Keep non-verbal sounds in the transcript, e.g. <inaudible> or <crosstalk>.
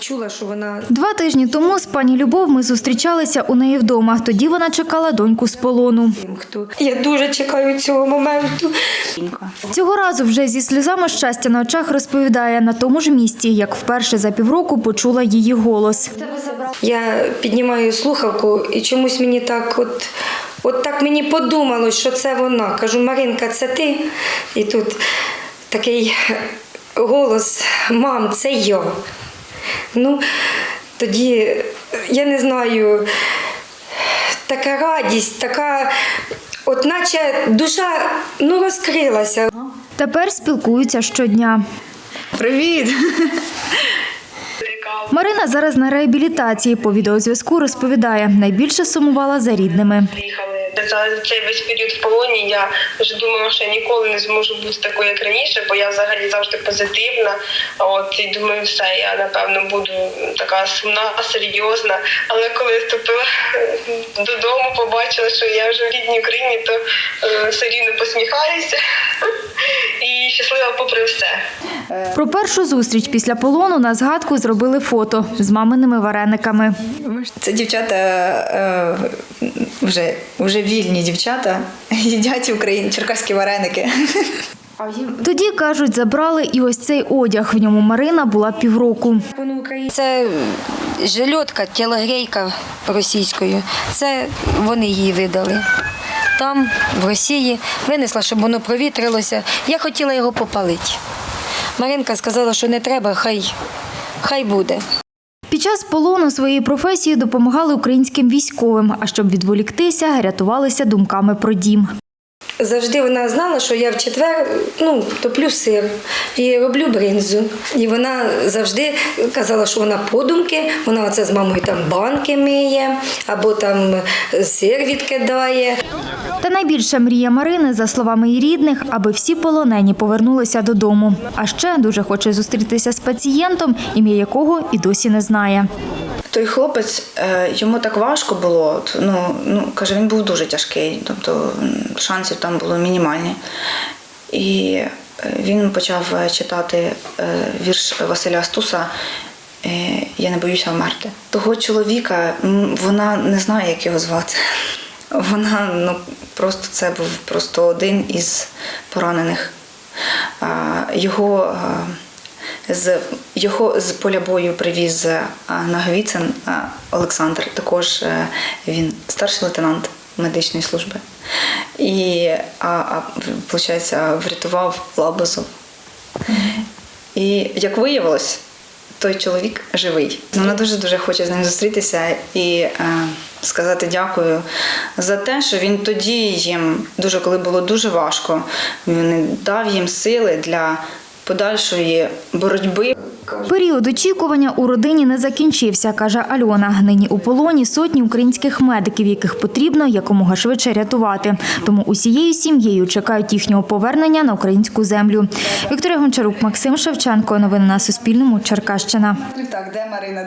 Чула, що вона Два тижні тому з пані Любов ми зустрічалися у неї вдома. Тоді вона чекала доньку з полону. тим, хто я дуже чекаю цього моменту. Цього разу вже зі сльозами щастя на очах розповідає на тому ж місці, як вперше за півроку почула її голос. Я піднімаю слухавку і чомусь мені так, от, от так мені подумалось, що це вона. Кажу, Маринка, це ти? І тут такий голос: мам, це я. Ну, тоді, я не знаю, така радість, така, от наче душа ну, розкрилася. Тепер спілкуються щодня. Привіт! Марина зараз на реабілітації. По відеозв'язку розповідає, найбільше сумувала за рідними. За цей весь період в полоні. Я вже думала, що я ніколи не зможу бути такою, як раніше, бо я взагалі завжди позитивна. От і думаю, все, я напевно буду така сумна, серйозна. Але коли я вступила <laughs> додому, побачила, що я вже в рідній Україні, то е, все рівно посміхаюся <laughs> і щаслива попри все. Про першу зустріч після полону на згадку зробили фото з маминими варениками. Це дівчата е, вже, вже вільні дівчата, <laughs> їдять Україні черкаські вареники. Тоді кажуть, забрали і ось цей одяг. В ньому Марина була півроку. Це жильотка, тілогрейка російською. Це вони її видали. Там, в Росії, винесла, щоб воно провітрилося. Я хотіла його попалити. Маринка сказала, що не треба, хай, хай буде. Під час полону своєю професією допомагали українським військовим, а щоб відволіктися, рятувалися думками про дім. Завжди вона знала, що я в четвер ну, топлю сир і роблю бринзу. І вона завжди казала, що вона подумки, вона оце з мамою там банки миє, або там сир відкидає. Найбільша мрія Марини, за словами її рідних, аби всі полонені повернулися додому. А ще дуже хоче зустрітися з пацієнтом, ім'я якого і досі не знає. Той хлопець, е, йому так важко було. Ну, ну, каже, він був дуже тяжкий, тобто шансів там було мінімальні. І е, він почав е, читати вірш Василя Стуса Я не боюся вмерти. Того чоловіка вона не знає, як його звати. Вона ну, просто це був просто один із поранених. Його з його з поля бою привіз а, Наговіцин Олександр. Також е, він старший лейтенант медичної служби. І а, а, виходить, врятував Лабазу. І як виявилось, той чоловік живий. Вона дуже дуже хоче з ним зустрітися і е, сказати дякую за те, що він тоді їм, дуже коли було дуже важко, він дав їм сили для подальшої боротьби. Період очікування у родині не закінчився, каже Альона. Нині у полоні сотні українських медиків, яких потрібно якомога швидше рятувати. Тому усією сім'єю чекають їхнього повернення на українську землю. Вікторія Гончарук, Максим Шевченко. Новини на Суспільному. Черкащина. Де Марина?